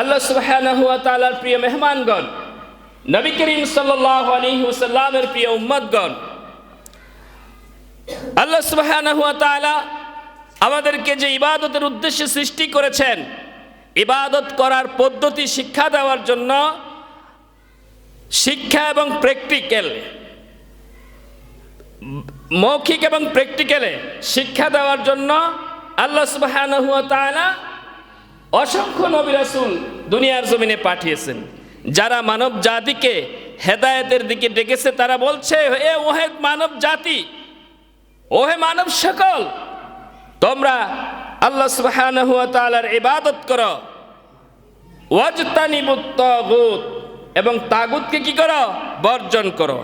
আল্লাহ সুবহানাহু প্রিয় মেহমানগণ, নবী করিম ওয়াসাল্লামের প্রিয় উম্মতগণ, আল্লাহ তাআলা আমাদেরকে যে ইবাদতের উদ্দেশ্যে সৃষ্টি করেছেন, ইবাদত করার পদ্ধতি শিক্ষা দেওয়ার জন্য শিক্ষা এবং প্র্যাকটিক্যাল, মৌখিক এবং প্র্যাকটিক্যালে শিক্ষা দেওয়ার জন্য আল্লাহ তাআলা অসংখ্য নবী রাসূল দুনিয়ার জমিনে পাঠিয়েছেন। যারা মানব জাতিকে হেদায়েতের দিকে ডেকেছে, তারা বলছে এ ওহে মানব জাতি, ওহে মানব সকল, তোমরা আল্লাহ তাআলার ইবাদত করো। ওয়াজতানিবুত এবং তাগুতকে কি করো? বর্জন করো।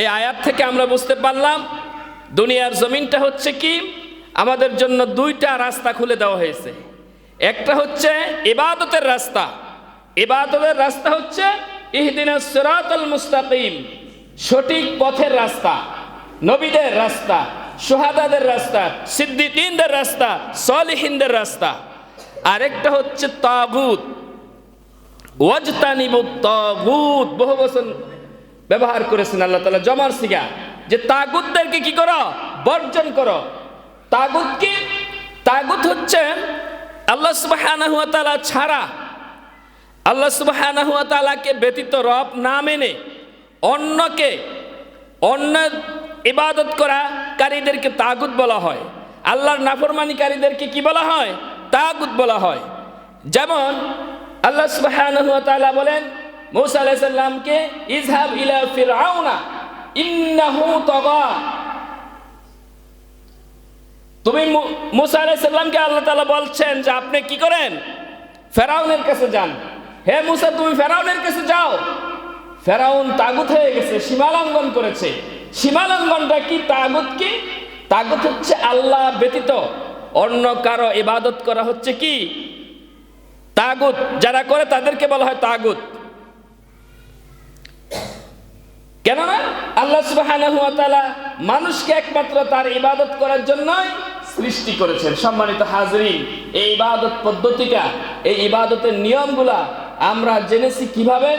এই আয়াত থেকে আমরা বুঝতে পারলাম, দুনিয়ার জমিনটা হচ্ছে কি? আমাদের জন্য দুইটা রাস্তা খুলে দেওয়া হয়েছে। একটা হচ্ছে ইবাদতের রাস্তা। ইবাদতের রাস্তা হচ্ছে ইহদিনা সিরাতাল মুস্তাকিম, সঠিক পথের রাস্তা, নবীদের রাস্তা সোহাদাদের রাস্তা, সিদ্দিকিনদের রাস্তা, সলিহিনদের রাস্তা। আরেকটা হচ্ছে তাগুত। ওয়াজতানিবুত তাগুত। বহু ব্যবহার করেছেন আল্লাহ তালা জমার সিগা। যে তাগুতদেরকে কি করো? বর্জন করো। তাগুত কি তাগুত হচ্ছে আল্লাহ তাআলা ছাড়া আল্লাহ তাআলাকে ব্যতীত রব না মেনে অন্যকে, অন্য ইবাদত করা কারীদেরকে তাগুত বলা হয়। আল্লাহর নাফরমানিকারীদেরকে কি বলা হয়? তাগুত বলা হয়। যেমন আল্লাহ তাআলা বলেন, মূসা আলাইহিস সালামকে, ইযহাব ইলা ফিরআউনা, ইন্নাহু তাগা। তুমি মূসা আলাইহিস সালামকে আল্লাহ তাআলা বলছেন যে আপনি কি করেন? ফেরাউনের কাছে যান। হে মুসা, তুমি ফেরাউনের কাছে যাও। ফেরাউন তাগুত হয়ে গেছে, সীমালঙ্ঘন করেছে। সীমালঙ্ঘনটা কি? তাগুত কি? তাগুত হচ্ছে আল্লাহ ব্যতীত। অন্য কারও ইবাদত করা হচ্ছে কি? তাগুত। যারা করে তাদেরকে বলা হয় তাগুত। কেননা আল্লাহ তাআলা মানুষকে একমাত্র তার ইবাদত করার জন্যই সৃষ্টি করেছেন। সম্মানিত হাজরিন, এই ইবাদত পদ্ধতিটা, এই ইবাদতের নিয়মগুলা আমরা জেনেছি কীভাবে?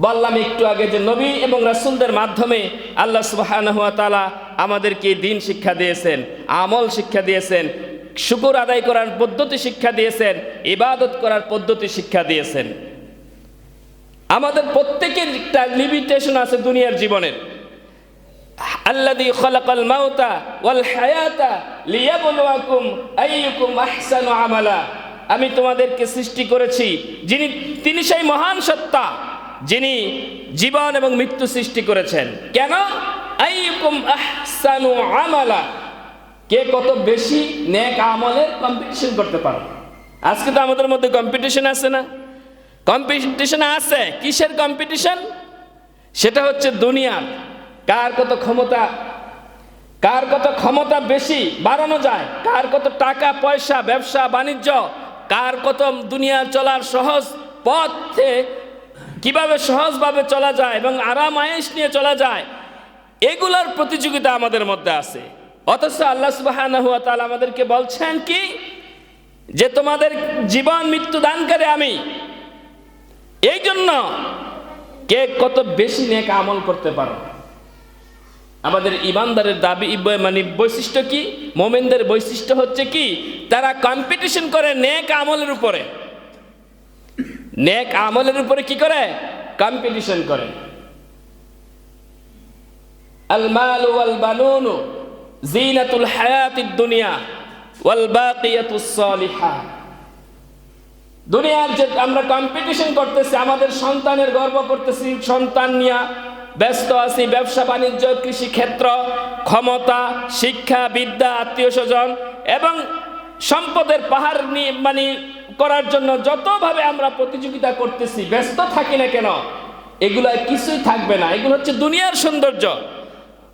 বললাম একটু আগে যে নবী এবং রাসুলদের মাধ্যমে আল্লাহ সুবহানাহু ওয়া তাআলা আমাদেরকে দিন শিক্ষা দিয়েছেন, আমল শিক্ষা দিয়েছেন, শুকর আদায় করার পদ্ধতি শিক্ষা দিয়েছেন, ইবাদত করার পদ্ধতি শিক্ষা দিয়েছেন। আমাদের প্রত্যেকের একটা লিমিটেশন আছে দুনিয়ার জীবনের। খালাকাল মাউতা ওয়াল হায়াতা লিয়াবলুয়াকুম আইয়ুকুম আহসানু আমালা। আমি তোমাদেরকে সৃষ্টি করেছি, যিনি, তিনি সেই মহান সত্তা, যিনি জীবন এবং মৃত্যু সৃষ্টি করেছেন। কেন? আইয়ুকুম আহসানু আমালা। কে কত বেশি নেক আমলের কম্পিটিশন করতে পারো? আজকে তো আমাদের মধ্যে কম্পিটিশন আছে না? কম্পিটিশন আছে, কিসের কম্পিটিশন সেটা হচ্ছে দুনিয়ার কার কত ক্ষমতা? কার কত ক্ষমতা বেশি বাড়ানো যায়? কার কত টাকা, পয়সা, ব্যবসা, বাণিজ্য? কার কত দুনিয়া চলার সহজ পথে কীভাবে সহজভাবে চলা যায় এবং আরাম আয়েস নিয়ে চলা যায়? এগুলোর প্রতিযোগিতা আমাদের মধ্যে আছে। অথচ আল্লাহ ওয়া আমাদেরকে বলছেন কি? যে তোমাদের জীবন মৃত্যু দান করে আমি। এই জন্য কে কত বেশি নেক আমল করতে পারো? আমাদের ইমানদারের দাবি মানে বৈশিষ্ট্য কি? মোমেনদের বৈশিষ্ট্য হচ্ছে কি? তারা কম্পিটিশন করে নেক আমলের উপরে। নেক আমলের উপরে কি করে? কম্পিটিশন করে। বানুন জিনাতুল হায়াতিদ দুনিয়া ওয়াল বাকিয়াতুস সালিহাত দুনিয়ার যে আমরা কম্পিটিশন করতেছি, আমাদের সন্তানের গর্ব করতেছি, সন্তান নিয়ে ব্যস্ত আছি, ব্যবসা বাণিজ্য কৃষিক্ষেত্র ক্ষমতা, শিক্ষা, বিদ্যা, আত্মীয় স্বজন এবং সম্পদের পাহাড় নিয়ে মানে করার জন্য যতভাবে আমরা প্রতিযোগিতা করতেছি, ব্যস্ত থাকি না কেন? এগুলো কিছুই থাকবে না। এগুলো হচ্ছে দুনিয়ার সৌন্দর্য।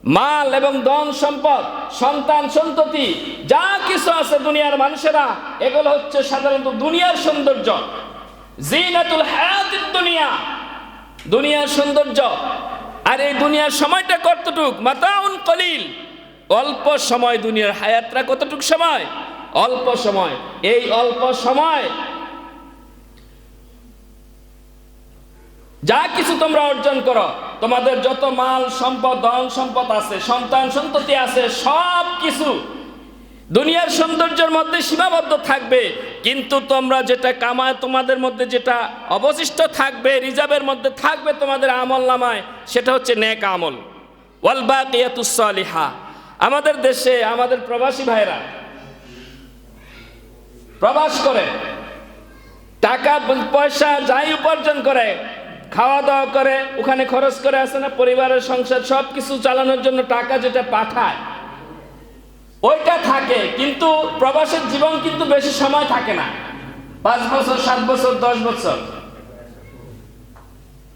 মাল এবং ধন সম্পদ, সন্তান, সন্ততি, যা কিছু আছে দুনিয়ার মানুষেরা, এগুলো হচ্ছে সাধারণত দুনিয়ার সৌন্দর্য। জিনাতুল হায়াতিদ দুনিয়া। দুনিয়ার সৌন্দর্য। আর এই দুনিয়ার সময়টা কতটুক? মাতাউন কলিল। অল্প সময় দুনিয়ার হায়াতটা কতটুক সময়? অল্প সময়। এই অল্প সময় যা কিছু তোমরা অর্জন করো, তোমাদের যত মাল, সম্পদ, ধন, সম্পদ আছে, সন্তান, সন্ততি আছে সব কিছু দুনিয়ার সৌন্দর্যের মধ্যে সীমাবদ্ধ থাকবে, কিন্তু তোমরা যেটা কামায়, তোমাদের মধ্যে যেটা অবশিষ্ট থাকবে, রিজার্ভের মধ্যে থাকবে তোমাদের আমল নামায়, সেটা হচ্ছে নেক আমল। ওয়াল বাকিয়াতুস সালিহা। আমাদের দেশে, আমাদের প্রবাসী ভাইরা প্রবাস করে, টাকা, পয়সা যাই উপার্জন করে খাওয়া দাওয়া করে, ওখানে খরচ করে আসে না, পরিবারের সংসার সব কিছু চালানোর জন্য টাকা যেটা পাঠায় ওইটা থাকে, কিন্তু প্রবাসের জীবন কিন্তু বেশি সময় থাকে না। পাঁচ বছর, সাত বছর, দশ বছর।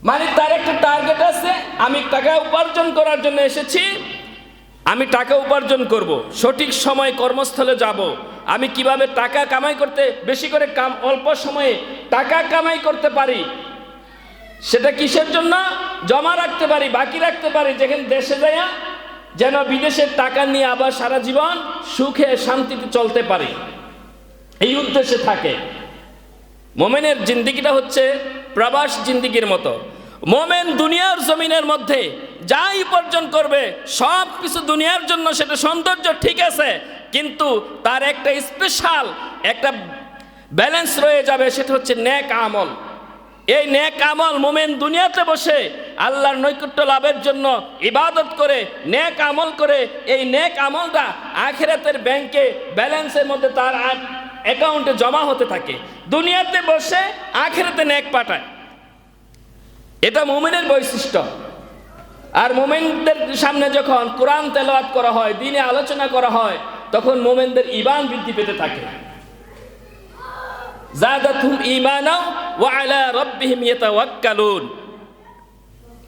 মানে তার একটা টার্গেট আছে, আমি টাকা উপার্জন করার জন্য এসেছি, আমি টাকা উপার্জন করব, সঠিক সময় কর্মস্থলে যাব, আমি কীভাবে টাকা কামাই করতে, বেশি করে কাম, অল্প সময়ে টাকা কামাই করতে পারি, সেটা কিসের জন্য? জমা রাখতে পারি, বাকি রাখতে পারি, যেখানে দেশে যাইয়া যেন বিদেশের টাকা নিয়ে আবার সারা জীবন সুখে শান্তিতে চলতে পারি। এই উদ্দেশ্যে থাকে। মোমেনের জিন্দিগিটা হচ্ছে প্রবাস জিন্দিগির মতো। মোমেন দুনিয়ার জমিনের মধ্যে যাই উপার্জন করবে, সব কিছু দুনিয়ার জন্য সেটা সৌন্দর্য ঠিক আছে, কিন্তু তার একটা স্পেশাল একটা ব্যালেন্স রয়ে যাবে, সেটা হচ্ছে ন্যাক আমল। এই নেক আমল মোমেন দুনিয়াতে বসে আল্লাহর নৈকট্য লাভের জন্য ইবাদত করে, নেক আমল করে, এই নেক আমলটা আখেরাতের ব্যাংকে ব্যালেন্সের মধ্যে তার অ্যাকাউন্টে জমা হতে থাকে। দুনিয়াতে বসে আখেরাতে নেক পাঠায়। এটা মোমেনের বৈশিষ্ট্য। আর মোমেনদের সামনে যখন কোরআন তেলাওয়াত করা হয়, দিনে আলোচনা করা হয়, তখন মোমেনদের ইমান বৃদ্ধি পেতে থাকে। জাদাতুম ঈমানা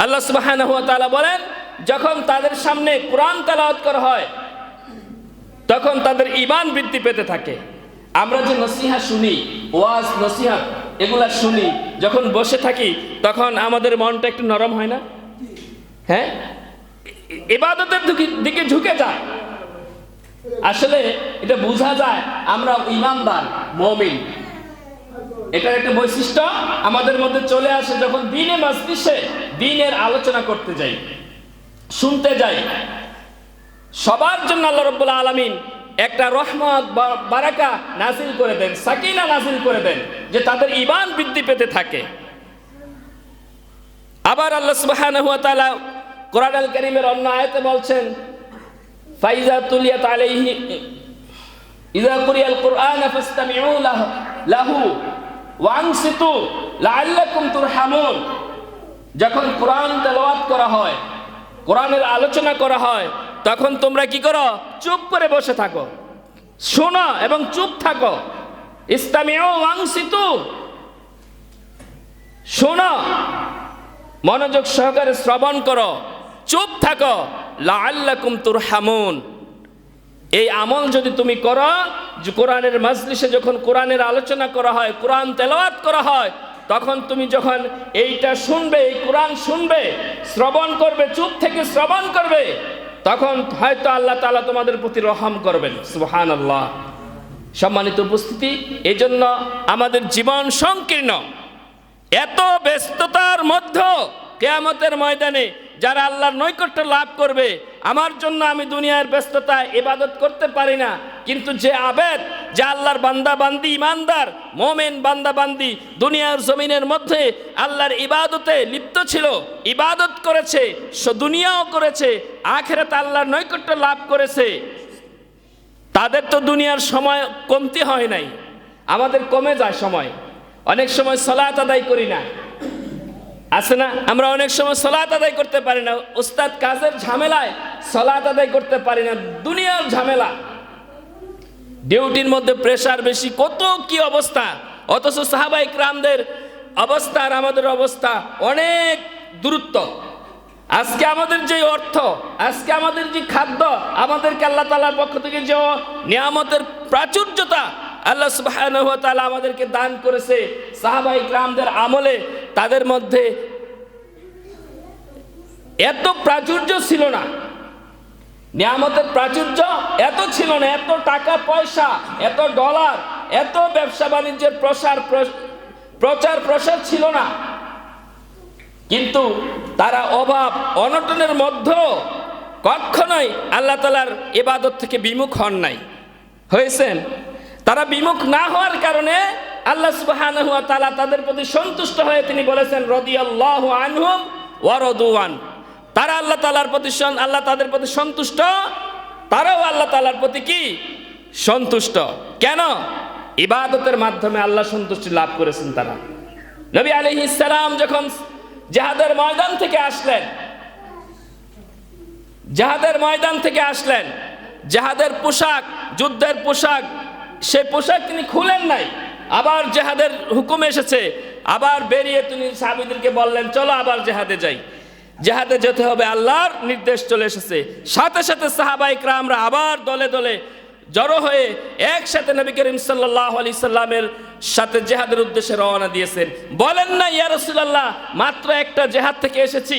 আল্লাহ সুবহানাহু বলেন, যখন তাদের সামনে কোরআন তেলাওয়াত করা হয়, তখন তাদের ইমান বৃদ্ধি পেতে থাকে। আমরা যে নসিহা শুনি, ওয়াজ নসিহা এগুলা শুনি, যখন বসে থাকি, তখন আমাদের মনটা একটু নরম হয় না? হ্যাঁ? এবাদতের দিকে ঝুঁকে যায়। আসলে এটা বোঝা যায়, আমরা ইমানদার, মমিন। এটার একটা বৈশিষ্ট্য, আমাদের মধ্যে চলে আসে যখন দিনে মজলিসে দিনের আলোচনা করতে যাই, শুনতে যাই। সবার জন্য আল্লাহ রব্বুল আলমিন একটা রহমত বারাকা নাজিল করে দেন, সাকিনা নাজিল করে দেন, যে তাদের ইমান বৃদ্ধি পেতে থাকে। আবার আল্লাহ তাআলা কোরআন আল করিমের অন্য আয়াতে বলছেন, ফাইজা তুলিয়াত আলাইহি, ইযা কুরিয়াল কুরআন ফাসতামিউ লাহু। লাহু ওয়ানসিতু লাআল্লাকুম তুরহামুন। যখন কোরআন তেলাওয়াত করা হয়, কোরআনের আলোচনা করা হয়, তখন তোমরা কি করো? চুপ করে বসে থাকো। শোনো এবং চুপ থাকো। ইসলামিও ওয়াংসিতু। শোনো, মনোযোগ সহকারে শ্রবণ করো। চুপ থাকো। লাআল্লাকুম তুরহামুন। এই আমল যদি তুমি করো, যে কোরআনের মাজলিসে যখন কোরআনের আলোচনা করা হয়, কোরআন তেলাওয়াত করা হয়, তখন তুমি যখন এইটা শুনবে, এই কোরআন শুনবে, শ্রবণ করবে, চুপ থেকে শ্রবণ করবে, তখন হয়তো আল্লাহ তাআলা তোমাদের প্রতি রহম করবেন। সুবহান আল্লাহ সম্মানিত উপস্থিতি এই জন্য আমাদের জীবন সংকীর্ণ। এত ব্যস্ততার মধ্যে কেয়ামতের ময়দানে যারা আল্লাহর নৈকট্য লাভ করবে আমার জন্য আমি দুনিয়ার ব্যস্ততায় ইবাদত করতে পারি না। কিন্তু যে আবেদ, যে আল্লাহর বান্দা বান্দি ইমানদার, মোমেন বান্দা বান্দি দুনিয়ার জমিনের মধ্যে আল্লাহর ইবাদতে লিপ্ত ছিল, ইবাদত করেছে দুনিয়াও করেছে, আখেরাতে আল্লাহর নৈকট্য লাভ করেছে। তাদের তো দুনিয়ার সময় কমতি হয় নাই, আমাদের কমে যায় সময়। অনেক সময় সলাত আদায় করি না। আছে না? আমরা অনেক সময় সলাত আদায় করতে পারি না। উস্তাদ, কাজের ঝামেলায় সলাত আদায় করতে পারি না। দুনিয়ার ঝামেলা। ডিউটির মধ্যে প্রেশার বেশি। কত কি অবস্থা? অথচ সাহাবাই ক্রামদের অবস্থা আর আমাদের অবস্থা অনেক দূরত্ব। আজকে আমাদের যে অর্থ, আজকে আমাদের যে খাদ্য, আমাদেরকে আল্লাহ তালার পক্ষ থেকে যে নিয়ামতের প্রাচুর্যতা আল্লাহ তাআলা আমাদেরকে দান করেছে। সাহাবাই ক্রামদের আমলে তাদের মধ্যে এত প্রাচুর্য ছিল না। নিয়ামতের প্রাচুর্য এত ছিল না। এত টাকা, পয়সা, এত ডলার, এত ব্যবসা বাণিজ্যের প্রসার প্রচার, প্রসার ছিল না। কিন্তু তারা অভাব, অনটনের মধ্যে কখনোই আল্লাহ তালার ইবাদত থেকে বিমুখ হন নাই। হয়েছেন তারা বিমুখ না হওয়ার কারণে আল্লাহ সুবহানাহু ওয়া তাআলা তাদের প্রতি সন্তুষ্ট হয়ে তিনি বলেছেন, রাদিয়াল্লাহু আনহুম ওয়া রাদুয়ান তারা আল্লাহ তালার প্রতি আল্লাহ তাদের প্রতি সন্তুষ্ট, তারাও আল্লাহ তালার প্রতি কি? সন্তুষ্ট। কেন? ইবাদতের মাধ্যমে আল্লাহ সন্তুষ্টি লাভ করেছেন তারা। নবী আলাইহিস সালাম যখন জাহাদের ময়দান থেকে আসলেন, জাহাদের ময়দান থেকে আসলেন, জাহাদের পোশাক, যুদ্ধের পোশাক, সে পোশাক তিনি খুলেন নাই। আবার জেহাদের হুকুম এসেছে। আবার বেরিয়ে তিনি সাহাবিদেরকে বললেন, চলো আবার জেহাদে যাই। জেহাদে যেতে হবে আল্লাহর নির্দেশ চলে এসেছে। সাথে সাথে সাহাবাই ক্রামরা আবার দলে দলে জড়ো হয়ে একসাথে নবী করিম সাল্লাহ আলি সাল্লামের সাথে জেহাদের উদ্দেশ্যে রওনা দিয়েছেন। বলেন না, ইয়া রাসূলুল্লাহ, মাত্র একটা জেহাদ থেকে এসেছি।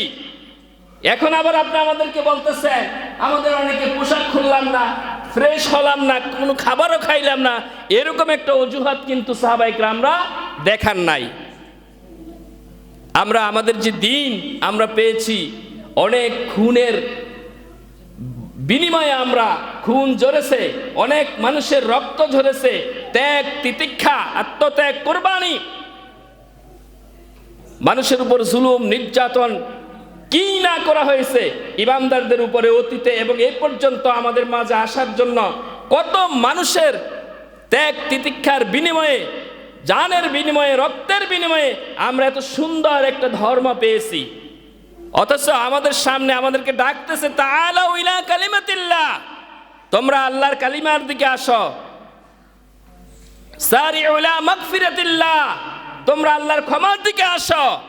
এখন আবার আপনি আমাদেরকে বলতেছেন, আমাদের অনেকে পোশাক খুললাম না। ফ্রেশ হলাম না, কোনো খাবারও খাইলাম না। এরকম একটা অজুহাত কিন্তু সাহাবাইক আমরা দেখান নাই। আমরা, আমাদের যে দিন আমরা পেয়েছি, অনেক খুনের বিনিময়ে আমরা খুন ঝরেছে, অনেক মানুষের রক্ত ঝরেছে, ত্যাগ, তিতিক্ষা, আত্মত্যাগ, কোরবানি। মানুষের উপর জুলুম, নির্যাতন কি না করা হয়েছে? ইমানদারদের উপরে অতীতে এবং এ পর্যন্ত আমাদের মাঝে আসার জন্য কত মানুষের ত্যাগ তিতিক্ষার বিনিময়ে, জানের বিনিময়ে, রক্তের বিনিময়ে আমরা এত সুন্দর একটা ধর্ম পেয়েছি। অথচ আমাদের সামনে আমাদেরকে ডাকতেছে কালিমাতিল্লাহ। তোমরা আল্লাহর কালিমার দিকে আসো। তোমরা আল্লাহর ক্ষমার দিকে আসো।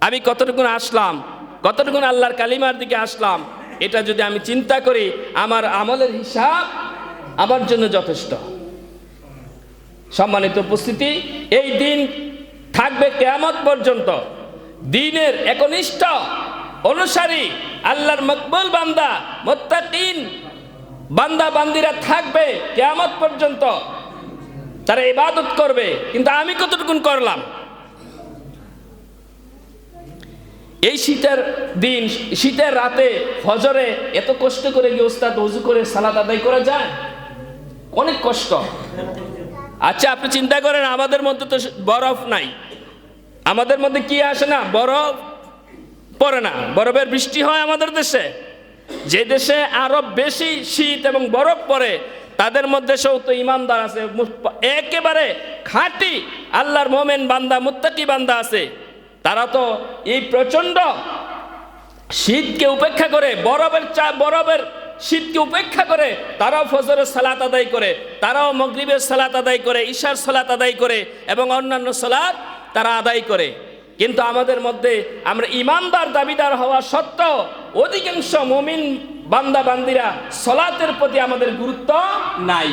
আমি কতটুকু আসলাম? কতটুকুন আল্লাহর কালিমার দিকে আসলাম, এটা যদি আমি চিন্তা করি, আমার আমলের হিসাব আমার জন্য যথেষ্ট। সম্মানিত উপস্থিতি, এই দিন থাকবে কেয়ামত পর্যন্ত। দিনের একনিষ্ঠ অনুসারী আল্লাহর মকবুল বান্দা, মোত্তাকিন বান্দা, বান্দিরা থাকবে কেয়ামত পর্যন্ত। তারা ইবাদত করবে, কিন্তু আমি কতটুকুন করলাম? এই শীতের দিন, শীতের রাতে ফজরে এত কষ্ট করে গিয়ে ওস্তাদ উজু করে সালাদ আদায় করা যায়? অনেক কষ্ট। আচ্ছা আপনি চিন্তা করেন, আমাদের মধ্যে তো বরফ নাই। আমাদের মধ্যে কি আসে না? বরফ পড়ে না। বরফের বৃষ্টি হয় আমাদের দেশে। যে দেশে আরও বেশি শীত এবং বরফ পড়ে, তাদের মধ্যে সৌ তো ইমানদার আছে। একেবারে খাঁটি আল্লাহর মোমেন বান্দা, মুত্তাকি বান্দা আছে। তারা তো এই প্রচণ্ড শীতকে উপেক্ষা করে, বরফের চা, বরফের শীতকে উপেক্ষা করে, তারাও ফজরের সালাত আদায় করে, তারাও মগরিবের সালাত আদায় করে, ঈশার সালাত আদায় করে এবং অন্যান্য সালাত তারা আদায় করে। কিন্তু আমাদের মধ্যে আমরা ইমানদার, দাবিদার হওয়া সত্ত্বেও অধিকাংশ মুমিন বান্দা, বান্দিরা সলাতের প্রতি আমাদের গুরুত্ব নাই।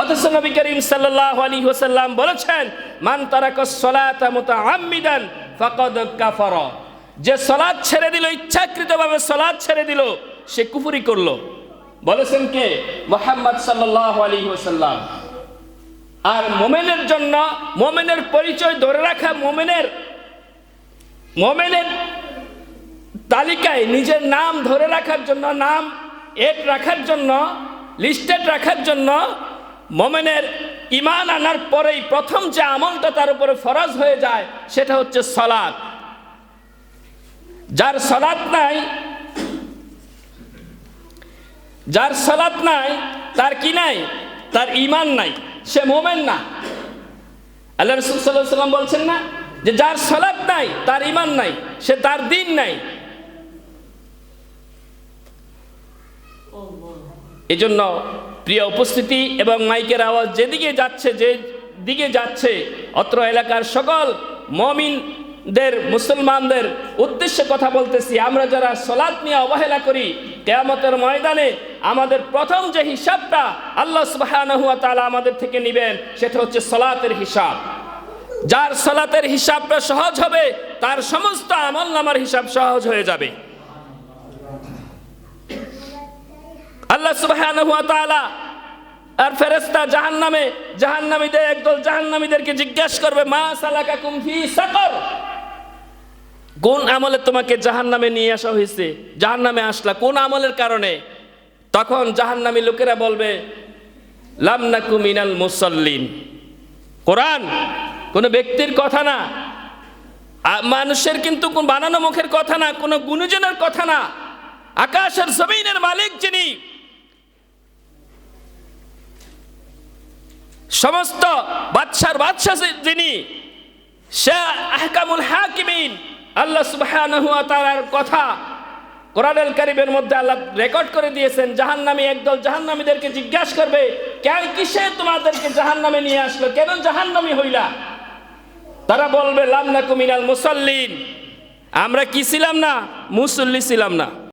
অথচ নবী করিম সাল্লাল্লাহু আলাইহি ওয়াসাল্লাম বলেছেন, মান তারাকা সলাতা মুতাআম্মিদান ফাকাদ কাফারা। যে সলাদ ছেড়ে দিল, ইচ্ছাকৃতভাবে সলাদ ছেড়ে দিল, সে কুফরি করল। বলেছেন কে? মোহাম্মদ সাল্লাল্লাহু আলাইহি ওয়াসাল্লাম। আর মোমেনের জন্য, মোমেনের পরিচয় ধরে রাখা মোমেনের মোমেনের তালিকায় নিজের নাম ধরে রাখার জন্য, নাম এক রাখার জন্য, লিস্টেড রাখার জন্য, মোমেনের ইমান আনার পরেই প্রথম যে আমলটা তার উপরে ফরজ হয়ে যায়, সেটা হচ্ছে সলাদ যার সলাদ নাই, যার সলাদ নাই, তার কি নাই? তার ইমান নাই। সে মোমেন না। আল্লাহ রসুল সাল্লাহ সাল্লাম বলছেন না যে যার সলাদ নাই, তার ইমান নাই, সে তার দিন নাই। এই জন্য প্রিয় উপস্থিতি এবং মাইকের আওয়াজ যেদিকে যাচ্ছে, যে দিকে যাচ্ছে, অত্র এলাকার সকল মমিনদের, মুসলমানদের উদ্দেশ্যে কথা বলতেছি। আমরা যারা সলাৎ নিয়ে অবহেলা করি, কেয়ামতের ময়দানে আমাদের প্রথম যে হিসাবটা আল্লাহ সুবহানাহু ওয়া তাআলা আমাদের থেকে নেবেন, সেটা হচ্ছে সলাতের হিসাব। যার সলাতের হিসাবটা সহজ হবে, তার সমস্ত আমল নামার হিসাব সহজ হয়ে যাবে। আল্লাহ সুবহানাহু ওয়া তাআলা আর ফেরেশতা জাহান্নামে, জাহান্নামীদের একদল জাহান্নামীদেরকে জিজ্ঞাসা করবে, মা সালাকাকুম ফি সাকর? কোন আমলে তোমাকে জাহান নামে নিয়ে আসা হয়েছে? জাহান নামে আসলা কোন আমলের কারণে? তখন জাহান জাহান্নামী লোকেরা বলবে লামনাকু মিনাল মুসল্লিন। কোরআন কোনো ব্যক্তির কথা না। মানুষের কিন্তু কোন বানানো মুখের কথা না, কোনো গুণজনের কথা না। আকাশের জমিনের মালিক যিনি সমস্ত বাদশার বাদশাহ যিনি, সে আহকামুল হাকিমিন, আল্লাহ সুবহানাহু ওয়া তাআলার কথা কোরআনুল কারীমের মধ্যে আল্লাহ রেকর্ড করে দিয়েছেন, জাহান্নামী একদল জাহান্নামীদেরকে জিজ্ঞাসা করবে, কেন কিসে তোমাদেরকে জাহান্নামে নিয়ে আসলো, কেন জাহান্নামী হইলা? তারা বলবে লামনাকু মিনাল মুসাল্লিন। আমরা কি ছিলাম না? মুসল্লি ছিলাম না।